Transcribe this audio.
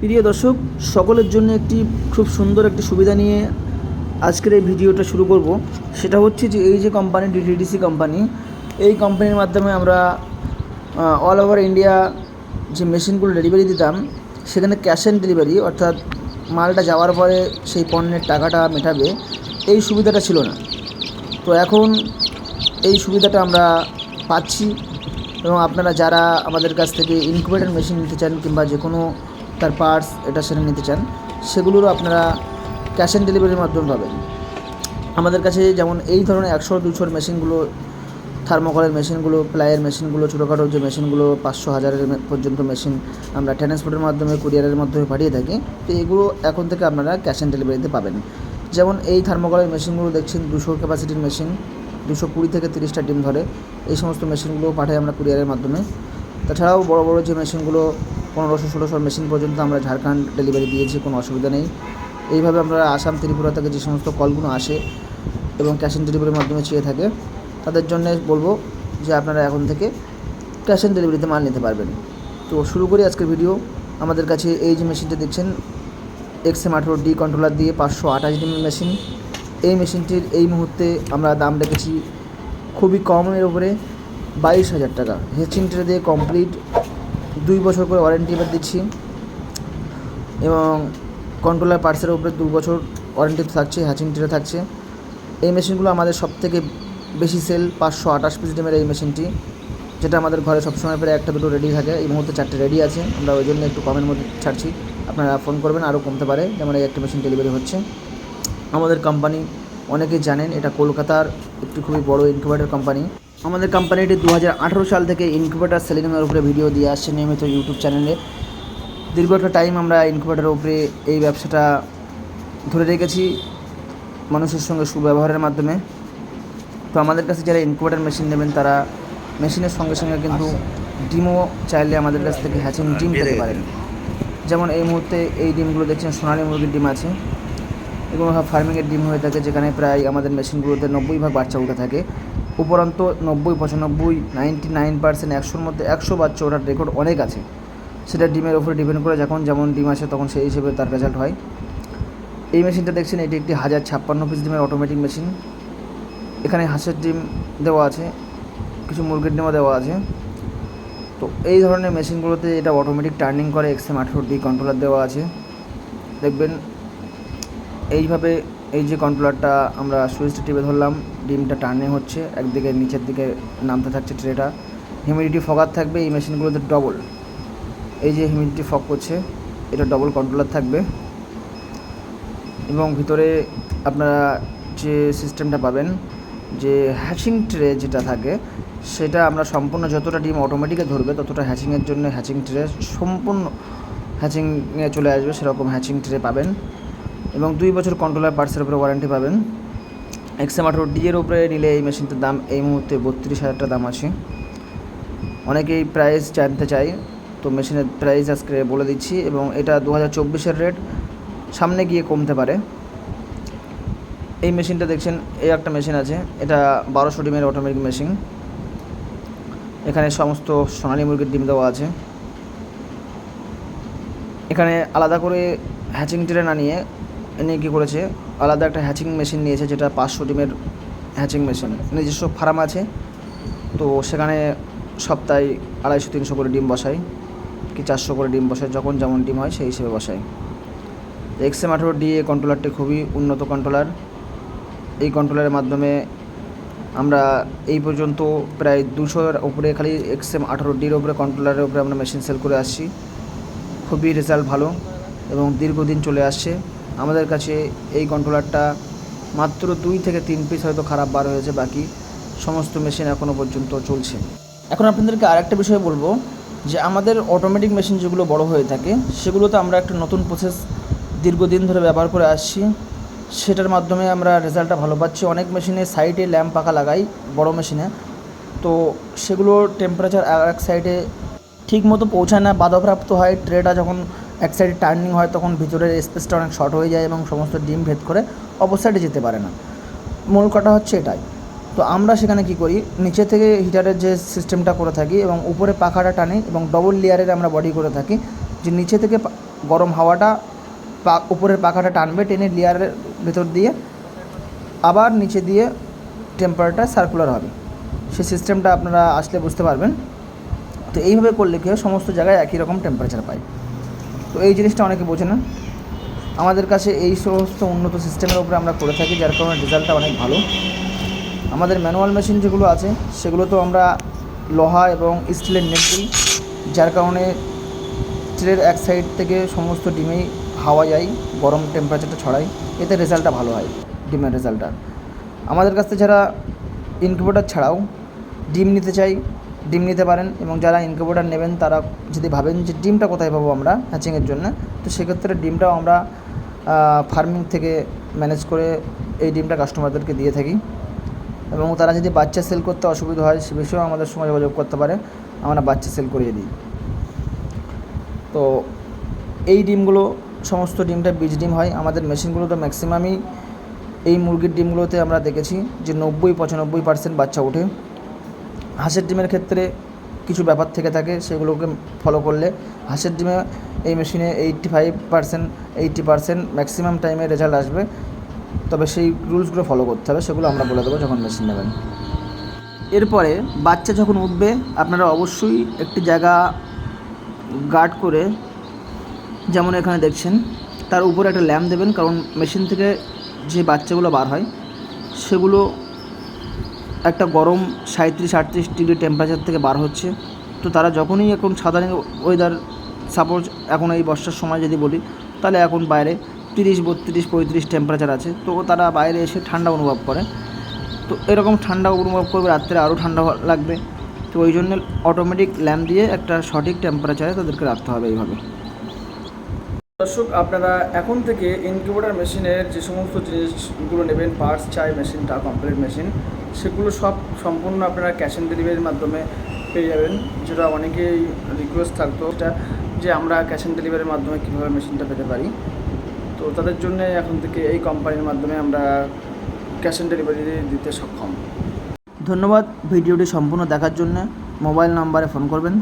প্রিয় দর্শক, সকলের জন্য একটি খুব সুন্দর একটি সুবিধা নিয়ে আজকের এই ভিডিওটা শুরু করব। সেটা হচ্ছে যে এই যে কোম্পানি ডিটিডিসি কোম্পানি এই কোম্পানির মাধ্যমে আমরা অল ওভার ইন্ডিয়া যে মেশিনগুলো ডেলিভারি দিতাম, সেখানে ক্যাশ অন ডেলিভারি অর্থাৎ মালটা যাওয়ার পরে সেই পণ্যের টাকাটা মেটাবে, এই সুবিধাটা ছিল না। তো এখন এই সুবিধাটা আমরা পাচ্ছি এবং আপনারা যারা আমাদের কাছ থেকে ইনকুবেটর মেশিন নিতে চান কিংবা যে কোনো তার পার্টস এটা সেটা নিতে চান, সেগুলোরও আপনারা ক্যাশ অন ডেলিভারির মাধ্যমে পাবেন। আমাদের কাছে যেমন এই ধরনের একশো দুশোর মেশিনগুলো, থার্মোকলের মেশিনগুলো, প্লাইয়ের মেশিনগুলো, ছোটোখাটো যে মেশিনগুলো, পাঁচশো হাজারের পর্যন্ত মেশিন আমরা ট্রান্সপোর্টের মাধ্যমে কুরিয়ারের মাধ্যমে পাঠিয়ে থাকি, তো এগুলো এখন থেকে আপনারা ক্যাশ অন ডেলিভারিতে পাবেন। যেমন এই থার্মোকলের মেশিনগুলো দেখছেন, দুশো ক্যাপাসিটির মেশিন, দুশো কুড়ি থেকে তিরিশটা ডিম ধরে। এই সমস্ত মেশিনগুলো পাঠাই আমরা কুরিয়ারের মাধ্যমে। তাছাড়াও বড় বড় যে মেশিনগুলো পনেরোশো, ষোলোশো মেশিন পর্যন্ত আমরা ঝাড়খণ্ড ডেলিভারি দিয়েছি, কোনো অসুবিধা নেই। এইভাবে আমরা আসাম, ত্রিপুরা থেকে যে সমস্ত কলগুলো আসে এবং ক্যাশ অন ডেলিভারির মাধ্যমে চেয়ে থাকে, তাদের জন্য বলব যে আপনারা এখন থেকে ক্যাশ অন ডেলিভারিতে মাল নিতে পারবেন। তো শুরু করি আজকের ভিডিও আমাদের কাছে এই যে মেশিনটা দেখছেন এক্সএম আঠেরো ডি কন্ট্রোলার দিয়ে পাঁচশো আঠাশ ডিম মেশিন এই মেশিনটির এই মুহূর্তে আমরা দাম রেখেছি খুবই কমের উপরে বাইশ হাজার টাকা। হেচিং ট্রে দিয়ে কমপ্লিট দুই বছর করে ওয়ারেন্টি এবার দিচ্ছি। এবং কন্ট্রোলার পার্টসের উপরে দু বছর ওয়ারেন্টি থাকছে হ্যাচিং ট্রে থাকছে। এই মেশিনগুলো আমাদের সব থেকে বেশি সেল পাঁচশো আঠাশ পিস ডিমের এই মেশিনটি যেটা আমাদের ঘরে সবসময় প্রায় একটা দুটো রেডি থাকে। এই মুহূর্তে চারটে রেডি আছে। আমরা ওই জন্য একটু কমের মধ্যে ছাড়ছি। আপনারা ফোন করবেন, আরও কমতে পারে। যেমন এই একটা মেশিন ডেলিভারি হচ্ছে। আমাদের কোম্পানি অনেকেই জানেন, এটা কলকাতার একটি খুবই বড় ইনকিউবেটর কোম্পানি আমাদের কোম্পানিটি দু হাজার আঠেরো সাল থেকে ইনকিউবেটর সেলিংয়ের উপরে ভিডিও দিয়ে আসছে নিয়মিত ইউটিউব চ্যানেলে দীর্ঘ একটা টাইম আমরা ইনকিউবেটরের উপরে এই ব্যবসাটা ধরে রেখেছি মানুষের সঙ্গে সুব্যবহারের মাধ্যমে। তো আমাদের কাছে যারা ইনকিউবেটর মেশিন নেবেন তারা মেশিনের সঙ্গে সঙ্গে কিন্তু ডিমও চাইলে আমাদের কাছ থেকে হ্যাচিং ডিম পেতে পারেন। যেমন এই মুহূর্তে এই ডিমগুলো দেখছেন সোনালী মুরগির ডিম আছে। এগুলো ফার্মিংয়ের ডিম হয়ে থাকে যেখানে প্রায় আমাদের মেশিনগুলোতে নব্বই ভাগ বাচ্চা উঠে থাকে। উপরন্ত নব্বই, পঁচানব্বই নাইনটি নাইন পার্সেন্ট একশোর মধ্যে একশো বাচ্চা ওঠার রেকর্ড অনেক আছে। সেটা ডিমের ওপরে ডিপেন্ড করে যখন যেমন ডিম আসে তখন সেই হিসেবে তার রেজাল্ট হয়। এই মেশিনটা দেখছেন, এটি একটি হাজার ছাপ্পান্ন পিস ডিমের অটোমেটিক মেশিন এখানে হাঁসের ডিম দেওয়া আছে, কিছু মুরগির ডিমও দেওয়া আছে। তো এই ধরনের মেশিনগুলোতে এটা অটোমেটিক টার্নিং করে এক্সএম আঠেরো ডি কন্ট্রোলার দেওয়া আছে। দেখবেন, এইভাবে এই যে কন্ট্রোলারটা আমরা সুইচটা টিপে ধরলাম, ডিমটা টার্নে হচ্ছে, একদিকে নিচের দিকে নামতে থাকছে ট্রেটা হিউমিডিটি ফগার থাকবে, এই মেশিনগুলোতে ডবল এই যে হিউমিডিটি ফগ করছে, এটা ডবল কন্ট্রোলার থাকবে। এবং ভিতরে আপনারা যে সিস্টেমটা পাবেন, যে হ্যাচিং ট্রে যেটা থাকে, সেটা আমরা সম্পূর্ণ যতটা ডিম অটোমেটিকে ধরবে, ততটা হ্যাচিংয়ের জন্য হ্যাচিং ট্রে সম্পূর্ণ হ্যাচিংয়ে চলে আসবে, সেরকম হ্যাচিং ট্রে পাবেন। এবং দুই বছর কন্ট্রোলার পার্টসের উপরে ওয়ারেন্টি পাবেন। এক্সএম আঠারো ডি এর উপরে নিলে এই মেশিনটার দাম এই মুহূর্তে বত্রিশ হাজার টাকা দাম আছে। অনেকেই প্রাইস জানতে চাই তো মেশিনের প্রাইস আজকে বলে দিচ্ছি এবং এটা দু হাজার চব্বিশের রেট সামনে গিয়ে কমতে পারে। এই মেশিনটা দেখছেন, এই একটা মেশিন আছে, এটা বারোশো ডিমের অটোমেটিক মেশিন এখানে সমস্ত সোনালি মুরগির ডিম দেওয়া আছে। এখানে আলাদা করে হ্যাচিং ট্রে না নিয়ে এনে কী করেছে? আলাদা একটা হ্যাচিং মেশিন নিয়েছে যেটা পাঁচশো ডিমের হ্যাচিং মেশিন নিজস্ব ফার্ম আছে, তো সেখানে সপ্তাহে আড়াইশো, তিনশো করে ডিম বসাই কি চারশো করে ডিম বসাই যখন যেমন ডিম হয় সেই হিসেবে বসাই এক্সএম আঠেরো ডি এ কন্ট্রোলারটি খুবই উন্নত কন্ট্রোলার এই কন্ট্রোলারের মাধ্যমে আমরা এই পর্যন্ত প্রায় দুশোর উপরে, খালি এক্সএম আঠারো ডির উপরে কন্ট্রোলারের উপরে আমরা মেশিন সেল করে আসছি। খুবই রেজাল্ট ভালো এবং দীর্ঘদিন চলে আসছে। আমাদের কাছে এই কন্ট্রোলারটা মাত্র দুই থেকে তিন পিস হয়তো খারাপ বার হয়েছে, বাকি সমস্ত মেশিন এখনও পর্যন্ত চলছে। এখন আপনাদেরকে আরেকটা বিষয় বলব যে আমাদের অটোমেটিক মেশিন যেগুলো বড় হয়ে থাকে, সেগুলোতে আমরা একটা নতুন প্রসেস দীর্ঘদিন ধরে ব্যবহার করে আসছি। সেটার মাধ্যমে আমরা রেজাল্টটা ভালো পাচ্ছি। অনেক মেশিনে সাইডে ল্যাম্প পাখা লাগাই, বড় মেশিনে তো সেগুলো টেম্পারেচার এক সাইডে ঠিক মতো পৌঁছায় না। বাধাপ্রাপ্ত হয় ট্রেটা যখন এক সাইডে টার্নিং হয়, তখন ভিতরের স্পেসটা অনেক শর্ট হয়ে যায় এবং সমস্ত ডিম ভেদ করে অপর সাইডে যেতে পারে না। মূল কথা হচ্ছে এটাই। তো আমরা সেখানে কি করি? নিচে থেকে হিটারের যে সিস্টেমটা করে থাকি এবং উপরে পাখাটা টানি এবং ডবল লেয়ারের আমরা বডি করে থাকি, যে নিচে থেকে গরম হাওয়াটা পা উপরের পাখাটা টানবে, টেনে লেয়ারের ভেতর দিয়ে আবার নিচে দিয়ে টেম্পারেচার সার্কুলার হবে। সেই সিস্টেমটা আপনারা আসলে বুঝতে পারবেন। তো এইভাবে করলে কী হয়? সমস্ত জায়গায় একই রকম টেম্পারেচার পায় তো এই জিনিসটা অনেকে বোঝে না। আমাদের কাছে এই সমস্ত উন্নত সিস্টেমের উপরে আমরা করে থাকি, যার কারণে রেজাল্টটা অনেক ভালো। আমাদের ম্যানুয়াল মেশিন যেগুলো আছে, সেগুলো তো আমরা লোহা এবং স্টিলের নেট দিই, যার কারণে স্টিলের এক সাইড থেকে সমস্ত ডিমেই হাওয়া যায়, গরম টেম্পারেচারটা ছড়ায়, এতে রেজাল্টটা ভালো হয়, ডিমের রেজাল্টটা। আমাদের কাছ যারা ইনকিউবেটার ছাড়াও ডিম নিতে চাই ডিম নিতে পারেন এবং যারা ইনকিউবেটার নেবেন তারা যদি ভাবেন যে ডিমটা কোথায় পাবো আমরা হ্যাচিংয়ের জন্য, তো সেক্ষেত্রে ডিমটাও আমরা ফার্মিং থেকে ম্যানেজ করে এই ডিমটা কাস্টমারদেরকে দিয়ে থাকি। এবং তারা যদি বাচ্চা সেল করতে অসুবিধা হয়, সে বিষয়েও আমাদের সঙ্গে যোগাযোগ করতে পারে। আমরা বাচ্চা সেল করিয়ে দিই। তো এই ডিমগুলো, সমস্ত ডিমটা বীজ ডিম হয়। আমাদের মেশিনগুলো তো ম্যাক্সিমামই এই মুরগির ডিমগুলোতে আমরা দেখেছি যে নব্বই পঁচানব্বই পার্সেন্ট বাচ্চা ওঠে। হাঁসের ডিমের ক্ষেত্রে কিছু ব্যাপার থেকে থাকে, সেগুলোকে ফলো করলে হাঁসের ডিমে এই মেশিনে eighty five percent eighty percent maximum টাইমে রেজাল্ট আসবে। তবে সেই রুলসগুলো ফলো করতে হবে, সেগুলো আমরা বলে দেবো যখন মেশিন নেবেন। এরপরে বাচ্চা যখন উঠবে, আপনারা অবশ্যই একটি জায়গা গার্ড করে, যেমন এখানে দেখছেন, তার উপরে একটা ল্যাম্প দেবেন, কারণ মেশিন থেকে যে বাচ্চাগুলো বার হয়, সেগুলো একটা গরম সাঁত্রিশ আটত্রিশ ডিগ্রি টেম্পারেচার থেকে বার হচ্ছে। তো তারা যখনই এখন সাধারণ ওয়েদার সাপোজ এখন এই বর্ষার সময় যদি বলি, তাহলে এখন বাইরে তিরিশ, বত্রিশ, পঁয়ত্রিশ টেম্পারেচার আছে। তো তারা বাইরে এসে ঠান্ডা অনুভব করে। তো এরকম ঠান্ডা অনুভব করবে, রাত্রে আরও ঠান্ডা লাগবে। তো ওই জন্য অটোমেটিক ল্যাম্প দিয়ে একটা সঠিক টেম্পারেচারে তাদেরকে রাখতে হবে এইভাবে। দর্শক, আপনারা এখন থেকে ইনকিউবেটার মেশিনের যে সমস্ত জিনিসগুলো নেবেন পার্টস চাই মেশিনটা কমপ্লিট মেশিন সেগুলো সব সম্পূর্ণ আপনারা ক্যাশ অন ডেলিভারির মাধ্যমে পেয়ে যাবেন, যেটা অনেকেই রিকোয়েস্ট থাকতো এটা যে আমরা ক্যাশ অন ডেলিভারির মাধ্যমে কীভাবে মেশিনটা পেতে পারি। তো তাদের জন্য এখন থেকে এই কোম্পানির মাধ্যমে আমরা ক্যাশ অন ডেলিভারি দিতে সক্ষম। ধন্যবাদ ভিডিওটি সম্পূর্ণ দেখার জন্য। মোবাইল নাম্বারে ফোন করবেন।